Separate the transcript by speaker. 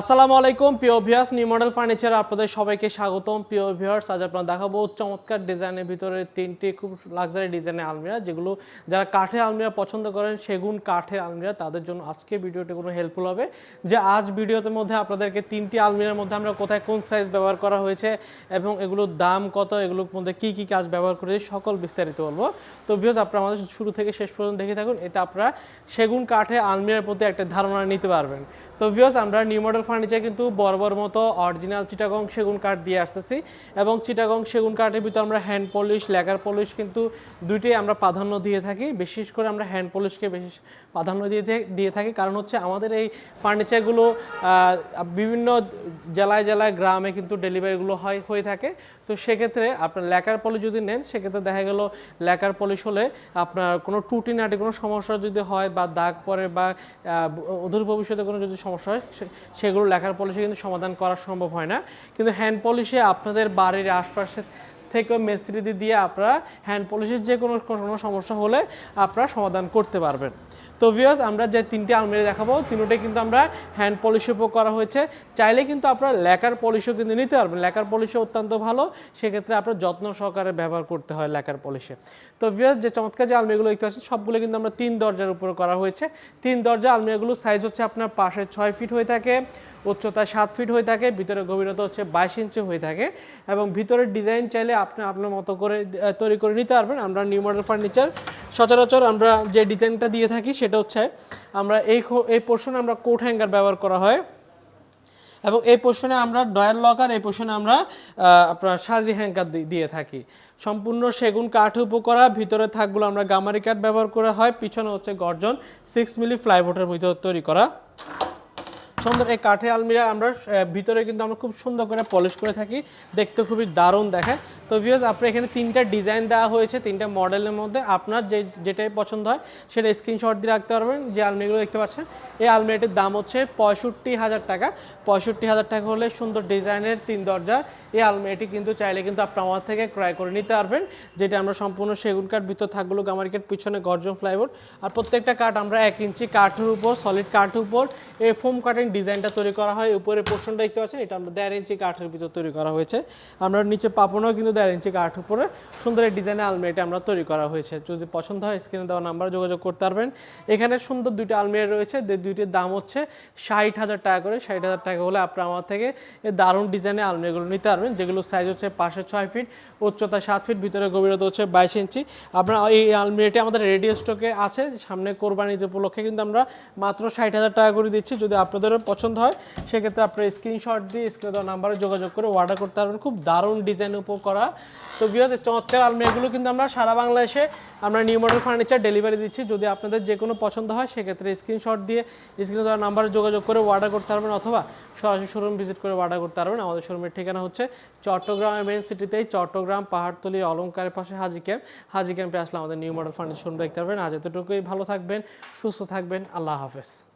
Speaker 1: আসসালামু আলাইকুম, প্রিয় ভিউয়ার্স নিউ মডেল ফার্নিচার আপনাদের সবাইকে স্বাগতম। প্রিয় ভিউয়ার্স আজ আপনারা দেখাবো চমৎকার ডিজাইনের ভিতরে তিনটি খুব লাক্সারি ডিজাইনের আলমিরা, যেগুলো যারা কাঠের আলমিরা পছন্দ করেন, সেগুন কাঠের আলমিরা, তাদের জন্য আজকে ভিডিওটি কোনো হেল্পফুল হবে। যে আজ ভিডিওতে মধ্যে আপনাদেরকে তিনটি আলমিরার মধ্যে আমরা কোথায় কোন সাইজ ব্যবহার করা হয়েছে এবং এগুলোর দাম কত, এগুলোর মধ্যে কি কি কাজ ব্যবহার করেছে, সকল বিস্তারিত বলব। তো ভিউয়ার্স আপনারা আমাদের শুরু থেকে শেষ পর্যন্ত দেখে থাকুন, এতে আপনারা সেগুন কাঠে আলমিরার প্রতি একটা ধারণা নিতে পারবেন। তো ভিউয়ার্স আমরা নিউ মডেল ফার্নিচার কিন্তু বরাবর মতো অরিজিনাল চিটাগং সেগুন কাঠ দিয়ে আসতেছি এবং চিটাগং সেগুন কাঠের ভিতর আমরা হ্যান্ড পলিশ লেকার পলিশ কিন্তু দুইটাই আমরা প্রাধান্য দিয়ে থাকি। বিশেষ করে আমরা হ্যান্ড পলিশকে বেশি প্রাধান্য দিয়ে দিয়ে থাকি। কারণ হচ্ছে আমাদের এই ফার্নিচারগুলো বিভিন্ন জেলায় জেলায় গ্রামে কিন্তু ডেলিভারিগুলো হয়, হয়ে থাকে। তো সেক্ষেত্রে আপনার লেকার পলিশ যদি নেন, সেক্ষেত্রে দেখা গেল লেকার পলিশ হলে আপনার কোনো টুটি নাটি কোনো সমস্যা যদি হয় বা দাগ পরে বা অদূর ভবিষ্যতে কোনো যদি সমস্যা হয় সেগুলো লেখার পলিশে কিন্তু সমাধান করা সম্ভব হয় না। কিন্তু হ্যান্ড পলিশে আপনাদের বাড়ির আশপাশে থেকে মিস্ত্রি দিয়ে আপনারা হ্যান্ড পলিশের যে কোনো কোনো সমস্যা হলে আপনারা সমাধান করতে পারবেন। তো ভিউয়ার্স আমরা যে তিনটি আলমারি দেখাবো তিনটাই কিন্তু আমরা হ্যান্ড পলিশ উপর করা হয়েছে। চাইলে কিন্তু আপনারা লেকার পলিশও কিন্তু নিতে পারবেন। লেকার পলিশও অত্যন্ত ভালো। সেক্ষেত্রে আপনার যত্ন সহকারে ব্যবহার করতে হয় লেকার পলিশে তো ভিউয়ার্স যে চমৎকার যে আলমারিগুলো দেখতে পাচ্ছেন, সবগুলো কিন্তু আমরা তিন দরজার উপরে করা হয়েছে। তিন দরজা আলমারিগুলোর সাইজ হচ্ছে আপনার পাশে ছয় ফিট হয়ে থাকে উচ্চতা সাত ফিট হয়ে থাকে, ভিতরে গভীরতা হচ্ছে বাইশ ইঞ্চি হয়ে থাকে এবং ভিতরের ডিজাইন চাইলে আপনি আপনার মতো করে তৈরি করে নিতে পারবেন। আমরা নিউ মডেল ফার্নিচার সচরাচর আমরা যে ডিজাইনটা দিয়ে থাকি সেটা হচ্ছে আমরা এই এই পোর্শনে আমরা কোট হ্যাঙ্গার ব্যবহার করা হয় এবং এই পোর্শনে আমরা ডয়াল লকার এই পোর্শনে আমরা আপনার শাড়ি হ্যাঙ্কার দিয়ে থাকি। সম্পূর্ণ সেগুন কাঠ উপকরা, ভিতরে থাকগুলো আমরা গামারি কাঠ ব্যবহার করা হয়, পিছনে হচ্ছে গর্জন সিক্স মিলি ফ্লাইবোর্ডের ভিতর তৈরি করা। সুন্দর এই কাঠের আলমিরা আমরা ভিতরে কিন্তু আমরা খুব সুন্দর করে পলিশ করে থাকি। দেখতে খুবই দারুণ দেখায় তো ভিউয়ার্স আপনার এখানে তিনটা ডিজাইন দেওয়া হয়েছে, তিনটা মডেলের মধ্যে। আপনার যে, যেটাই পছন্দ হয়, সেটা স্ক্রিনশট দিয়ে রাখতে পারবেন, যে আলমিরাগুলো দেখতে পাচ্ছেন। এই আলমিরাটির দাম হচ্ছে পঁয়ষট্টি হাজার টাকা। পঁয়ষট্টি হাজার টাকা হলে সুন্দর ডিজাইনের তিন দরজার এই আলমিরাটি কিন্তু চাইলে কিন্তু আপনি আমার থেকে ক্রয় করে নিতে পারবেন, যেটা আমরা সম্পূর্ণ সেগুন কাঠ, ভিতর থাকগুলো গামারি কাঠ পিছনে গর্জন ফ্লাইবোর্ড আর প্রত্যেকটা কাঠ আমরা এক ইঞ্চি কাঠের উপর সলিড কাঠের উপর, এই ফোম কাটিং ডিজাইনটা তৈরি করা হয় উপরে পোর্শনটা দেখতে পাচ্ছেন, এটা আমরা দেড় ইঞ্চি কাঠের ভিতর তৈরি করা হয়েছে। আমরা নিচে পাপনও কিন্তু দেড় ইঞ্চি কাঠ উপরে, সুন্দর এই ডিজাইনের আলমিরাটি আমরা তৈরি করা হয়েছে। যদি পছন্দ হয় স্ক্রিনে দেওয়া নাম্বার যোগাযোগ করতে পারবেন। এখানে সুন্দর দুইটা আলমিরা রয়েছে দুইটির দাম হচ্ছে ষাট হাজার টাকা করে। ষাট হাজার টাকা হলে আপনি আমার থেকে দারুণ ডিজাইনের আলমিরাগুলো নিতে পারবেন, যেগুলো সাইজ হচ্ছে পাশে ছয় ফিট উচ্চতা সাত ফিট ভিতরে গভীরতা হচ্ছে বাইশ ইঞ্চি। আপনার এই আলমিরাটি আমাদের রেডিও স্টকে আছে। সামনে কোরবানিতে উপলক্ষে কিন্তু আমরা মাত্র ষাট হাজার টাকা করে দিচ্ছি। যদি আপনাদেরও পছন্দ হয়, সেক্ষেত্রে আপনার স্ক্রিনশট দিয়ে স্ক্রিনে দেওয়া নাম্বারে যোগাযোগ করে অর্ডার করতে পারবেন। খুব দারুণ ডিজাইন উপর করা। তো বিকজ চমৎকার আলমিরাগুলো কিন্তু আমরা সারা বাংলাদেশে আমরা নিউ মডেল ফার্নিচার ডেলিভারি দিচ্ছি। যদি আপনাদের যে কোনো পছন্দ হয়, সেক্ষেত্রে স্ক্রিনশট দিয়ে স্ক্রিনে দেওয়া নাম্বারে যোগাযোগ করে অর্ডার করতে পারবেন অথবা সরাসরি শোরুম ভিজিট করে অর্ডার করতে পারবেন। আমাদের শোরুমের ঠিকানা হচ্ছে চট্টগ্রাম মেন সিটিতেই চট্টগ্রাম পাহাড়তলি অলঙ্কারের পাশে হাজি ক্যাম্প হাজি ক্যাম্পে আসলে আমাদের নিউ মডেল ফার্নিচার শোরুম দেখতে পারবেন। আজ এতটুকুই। ভালো থাকবেন, সুস্থ থাকবেন। আল্লাহ হাফেজ।